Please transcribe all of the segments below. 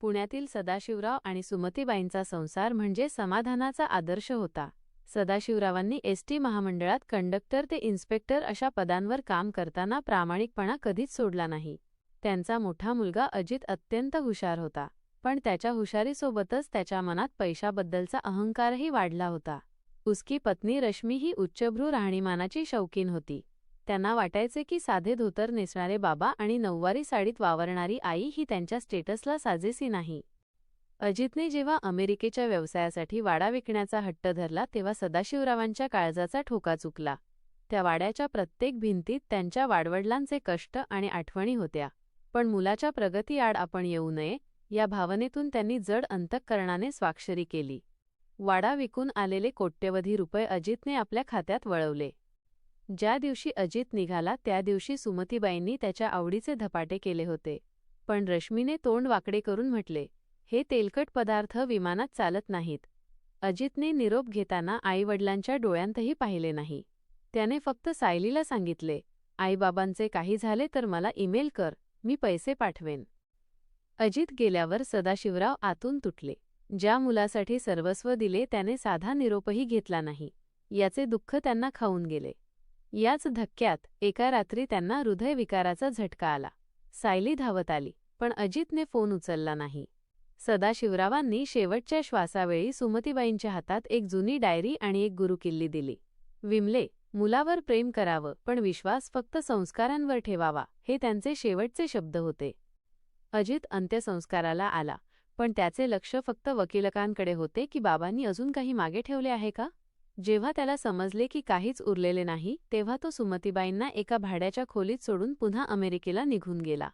पुण्यातील सदाशिवराव आणि सुमतीबाईंचा संसार म्हणजे समाधानाचा आदर्श होता. सदाशिवरावांनी एस टी महामंडळात कंडक्टर ते इन्स्पेक्टर अशा पदांवर काम करताना प्रामाणिकपणा कधीच सोडला नाही. त्यांचा मोठा मुलगा अजित अत्यंत हुशार होता पण त्याच्या हुशारीसोबतच त्याच्या मनात पैशाबद्दलचा अहंकारही वाढला होता. उसकी पत्नी रश्मी ही उच्चभ्रू राहणीमानाची शौकीन होती. त्यांना वाटायचे की साधे धोतर नेसणारे बाबा आणि नऊवारी साडीत वावरणारी आई ही त्यांच्या स्टेटसला साजेसी नाही. अजितने जेव्हा अमेरिकेच्या व्यवसायासाठी वाडा विकण्याचा हट्ट धरला तेव्हा सदाशिवरावांच्या काळजाचा ठोका चुकला. त्या वाड्याच्या प्रत्येक भिंतीत त्यांच्या वाडवडिलांचे कष्ट आणि आठवणी होत्या. पण मुलाच्या प्रगतीआड आपण येऊ नये या भावनेतून त्यांनी जड अंतःकरणाने स्वाक्षरी केली. वाडा विकून आलेले कोट्यवधी रुपये अजितने आपल्या खात्यात वळवले. ज्या दिवशी अजित निघाला त्या दिवशी सुमतीबाईंनी त्याच्या आवडीचे धपाटे केले होते. पण रश्मीने तोंड वाकडे करून म्हटले हे तेलकट पदार्थ विमानात चालत नाहीत. अजितने निरोप घेताना आईवडिलांच्या डोळ्यांतही पाहिले नाही. त्याने फक्त सायलीला सांगितले आईबाबांचे काही झाले तर मला ईमेल कर मी पैसे पाठवेन. अजित गेल्यावर सदाशिवराव आतून तुटले. ज्या मुलासाठी सर्वस्व दिले त्याने साधा निरोपही घेतला नाही. याचे दुःख त्यांना खाऊन गेले. याच धक्क्यात एका रात्री त्यांना हृदयविकाराचा झटका आला. सायली धावत आली पण अजितने फोन उचलला नाही. सदाशिवरावांनी शेवटच्या श्वासावेळी सुमतीबाईंच्या हातात एक जुनी डायरी आणि एक गुरुकिल्ली दिली. विमले मुलावर प्रेम करावं पण विश्वास फक्त संस्कारांवर ठेवावा हे त्यांचे शेवटचे शब्द होते. अजित अंत्यसंस्काराला आला पण त्याचे लक्ष फक्त वकिलकांकडे होते की बाबांनी अजून काही मागे ठेवले आहे का? जेव्हा त्याला समजले की काहीच उरलेले नाही तेव्हा तो सुमतीबाईंना एका भाड्याच्या खोलीत सोडून पुन्हा अमेरिकेला निघून गेला.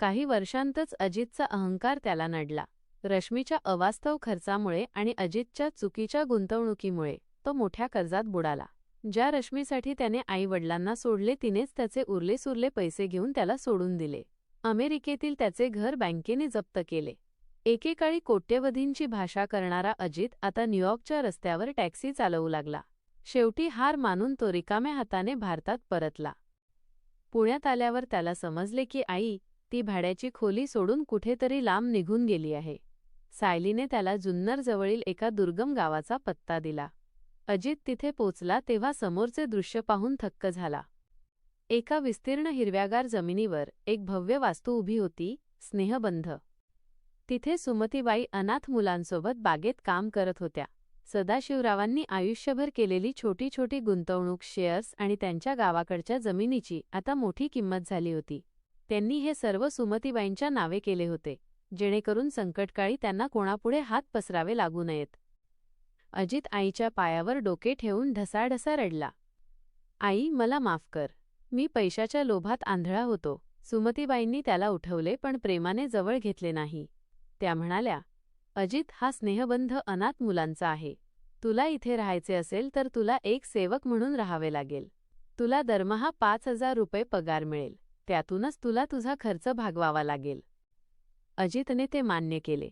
काही वर्षांतच अजितचा अहंकार त्याला नडला. रश्मीच्या अवास्तव खर्चामुळे आणि अजितच्या चुकीच्या गुंतवणुकीमुळे तो मोठ्या कर्जात बुडाला. ज्या रश्मीसाठी त्याने आईवडिलांना सोडले तिनेच त्याचे उरले सुरले पैसे घेऊन त्याला सोडून दिले. अमेरिकेतील त्याचे घर बँकेने जप्त केले. एकेकाळी कोट्यवधींची भाषा करणारा अजित आता न्यूयॉर्कच्या रस्त्यावर टॅक्सी चालवू लागला. शेवटी हार मानून तो रिकाम्या हाताने भारतात परतला. पुण्यात आल्यावर त्याला समजले की आई ती भाड्याची खोली सोडून कुठेतरी लांब निघून गेली आहे. सायलीने त्याला जुन्नरजवळील एका दुर्गम गावाचा पत्ता दिला. अजित तिथे पोचला तेव्हा समोरचे दृश्य पाहून थक्क झाला. एका विस्तीर्ण हिरव्यागार जमिनीवर एक भव्य वास्तू उभी होती स्नेहबंध. तिथे सुमतीबाई अनाथ मुलांसोबत बागेत काम करत होत्या. सदाशिवरावांनी आयुष्यभर केलेली छोटी छोटी गुंतवणूक शेअर्स आणि त्यांच्या गावाकडच्या जमिनीची आता मोठी किंमत झाली होती. त्यांनी हे सर्व सुमतीबाईंच्या नावे केले होते जेणेकरून संकटकाळी त्यांना कोणापुढे हात पसरावे लागू नयेत. अजित आईच्या पायावर डोके ठेवून ढसाढसा रडला. आई मला माफ कर. मी पैशाच्या लोभात आंधळा होतो. सुमतीबाईंनी त्याला उठवले पण प्रेमाने जवळ घेतले नाही. त्या म्हणाल्या अजित हा स्नेहबंध अनाथ मुलांचा आहे. तुला इथे राहायचे असेल तर तुला एक सेवक म्हणून राहावे लागेल. तुला दरमहा पाच हजार रुपये पगार मिळेल. त्यातूनच तुला तुझा खर्च भागवावा लागेल. अजितने ते मान्य केले.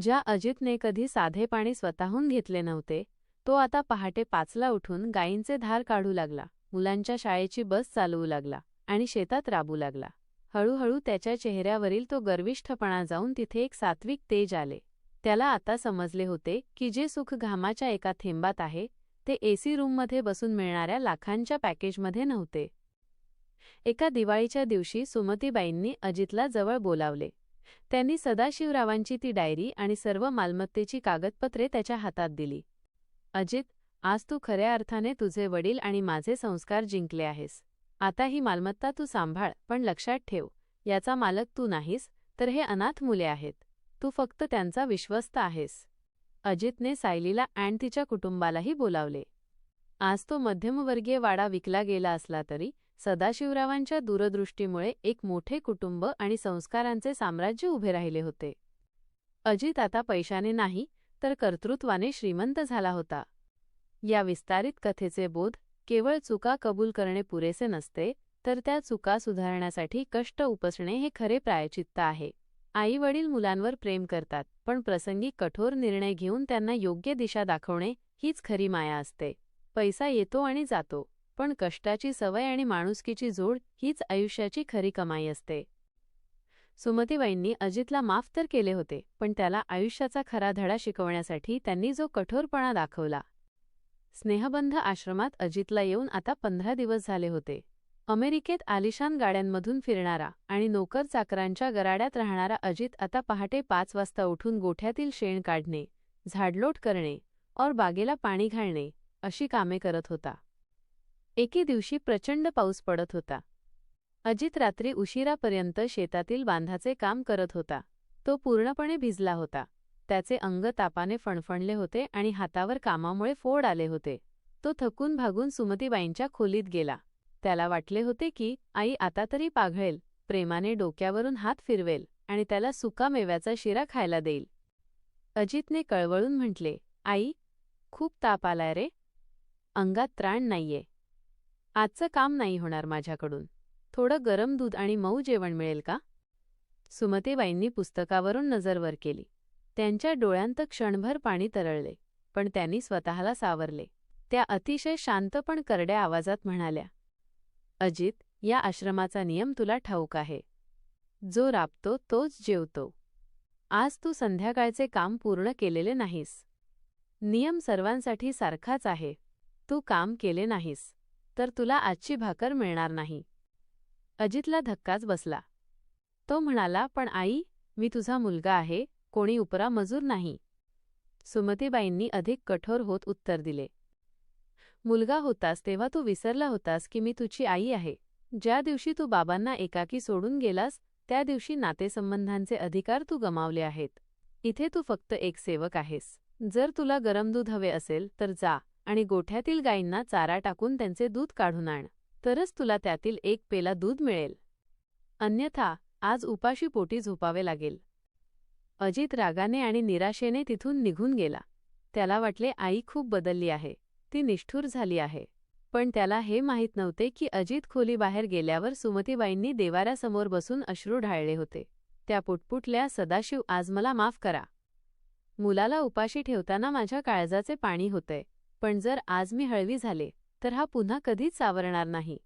ज्या अजितने कधी साधे पाणी स्वतःहून घेतले नव्हते तो आता पहाटे पाचला उठून गायींचे धार काढू लागला मुलांच्या शाळेची बस चालवू लागला आणि शेतात राबू लागला. हळूहळू त्याच्या चेहऱ्यावरील तो गर्विष्ठपणा जाऊन तिथे एक सात्विक तेज आले. त्याला आता समजले होते की जे सुख घामाच्या एका थेंबात आहे ते एसी रूममध्ये बसून मिळणाऱ्या लाखांच्या पॅकेजमध्ये नव्हते. एका दिवाळीच्या दिवशी सुमतीबाईंनी अजितला जवळ बोलावले. त्यांनी सदाशिवरावांची ती डायरी आणि सर्व मालमत्तेची कागदपत्रे त्याच्या हातात दिली. अजित आज तू खऱ्या अर्थाने तुझे वडील आणि माझे संस्कार जिंकले आहेस. आता ही मालमत्ता तू सांभाळ पण लक्षात ठेव याचा मालक तू नाहीस तर हे अनाथ मुले आहेत. तू फक्त त्यांचा विश्वस्त आहेस. अजितने सायलीला अँड तिच्या कुटुंबालाही बोलावले. आज तो मध्यमवर्गीय वाडा विकला गेला असला तरी सदाशिवरावांच्या दूरदृष्टीमुळे एक मोठे कुटुंब आणि संस्कारांचे साम्राज्य उभे राहिले होते. अजित आता पैशाने नाही तर कर्तृत्वाने श्रीमंत झाला होता. या विस्तारित कथेचे बोध केवळ चुका कबूल करणे पुरेसे नसते तर त्या चुका सुधारण्यासाठी कष्ट उपसणे हे खरे प्रायचित्त आहे. आई वडील मुलांवर प्रेम करतात पण प्रसंगी कठोर निर्णय घेऊन त्यांना योग्य दिशा दाखवणे हीच खरी माया असते. पैसा येतो आणि जातो पण कष्टाची सवय आणि माणुसकीची जोड हीच आयुष्याची खरी कमाई असते. सुमतीबाईंनी अजितला माफ तर केले होते पण त्याला आयुष्याचा खरा धडा शिकवण्यासाठी त्यांनी जो कठोरपणा दाखवला स्नेहबंध आश्रमात अजितला येऊन आता पंधरा दिवस झाले होते. अमेरिकेत आलिशान गाड्यांमधून फिरणारा आणि नोकर चाकरांच्या गराड्यात राहणारा अजित आता पहाटे पाच वाजता उठून गोठ्यातील शेण काढणे झाडलोट करणे और बागेला पाणी घालणे अशी कामे करत होता. एके दिवशी प्रचंड पाऊस पडत होता. अजित रात्री उशिरापर्यंत शेतातील बांधाचे काम करत होता. तो पूर्णपणे भिजला होता. त्याचे अंग तापाने फणफणले होते आणि हातावर कामामुळे फोड आले होते. तो थकून भागून सुमतीबाईंच्या खोलीत गेला. त्याला वाटले होते की आई आता तरी पाघळेल. प्रेमाने डोक्यावरून हात फिरवेल आणि त्याला सुका मेव्याचा शिरा खायला देईल. अजितने कळवळून म्हटले आई खूप ताप आलाय रे. अंगात त्राण नाहीये. आजचं काम नाही होणार माझ्याकडून. थोडं गरम दूध आणि मऊ जेवण मिळेल का? सुमतीबाईंनी पुस्तकावरून नजर वर केली. त्यांच्या डोळ्यांत क्षणभर पाणी तरळले पण त्यांनी स्वतःला सावरले. त्या अतिशय शांत पण करड्या आवाजात म्हणाल्या अजित या आश्रमाचा नियम तुला ठाऊक आहे. जो राबतो तोच जेवतो. आज तू संध्याकाळचे काम पूर्ण केलेले नाहीस. नियम सर्वांसाठी सारखाच आहे. तू काम केले नाहीस तर तुला आजची भाकर मिळणार नाही. अजितला धक्काच बसला. तो म्हणाला पण आई मी तुझा मुलगा आहे कोणी उपरा मजूर नाही. सुमतीबाईंनी अधिक कठोर होत उत्तर दिले. मुलगा होतास तेव्हा तू विसरला होतास की मी तुझी आई आहे. ज्या दिवशी तू बाबांना एकाकी सोडून गेलास त्या दिवशी नातेसंबंधांचे अधिकार तू गमावले आहेत. इथे तू फक्त एक सेवक आहेस. जर तुला गरम दूध हवे असेल तर जा आणि गोठ्यातील गायींना चारा टाकून त्यांचे दूध काढून आण. तरच तुला त्यातील एक पेला दूध मिळेल. अन्यथा आज उपाशी पोटी झोपावे लागेल. अजित रागाने आणि निराशेने तिथून निघून गेला. त्याला वाटले आई खूप बदलली आहे. ती निष्ठूर झाली आहे. पण त्याला हे माहीत नव्हते की अजित खोलीबाहेर गेल्यावर सुमतीबाईंनी देवाऱ्यासमोर बसून अश्रू ढाळले होते. त्या पुटपुटल्या सदाशिव आज मला माफ करा. मुलाला उपाशी ठेवताना माझ्या काळजाचे पाणी होते. पण जर आज मी हळवी झाले तर हा पुन्हा कधीच सावरणार नाही.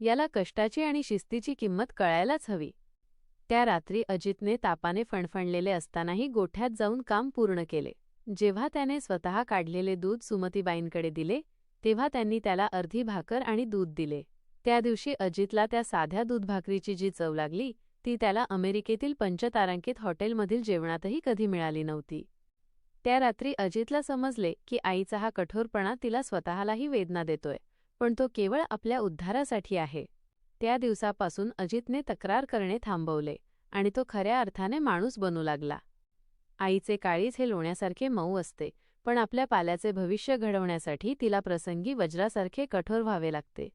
याला कष्टाची आणि शिस्तीची किंमत कळायलाच हवी. त्या रात्री अजितने तापाने फणफणलेले असतानाही गोठ्यात जाऊन काम पूर्ण केले. जेव्हा त्याने स्वतः काढलेले दूध सुमतीबाईंकडे दिले तेव्हा त्यांनी त्याला अर्धी भाकर आणि दूध दिले. त्या दिवशी अजितला त्या साध्या दूध भाकरीची जी चव लागली ती त्याला अमेरिकेतील पंचतारांकित हॉटेलमधील जेवणातही कधी मिळाली नव्हती. त्या रात्री अजितला समजले की आईचा हा कठोरपणा तिला स्वतःलाही वेदना देतोय पण तो केवळ आपल्या उद्धारासाठी आहे. त्या दिवसापासून अजितने तक्रार करणे थांबवले आणि तो खऱ्या अर्थाने माणूस बनू लागला. आईचे काळीज हे लोण्यासारखे मऊ असते पण आपल्या पाल्याचे भविष्य घडवण्यासाठी तिला प्रसंगी वज्रासारखे कठोर व्हावे लागते.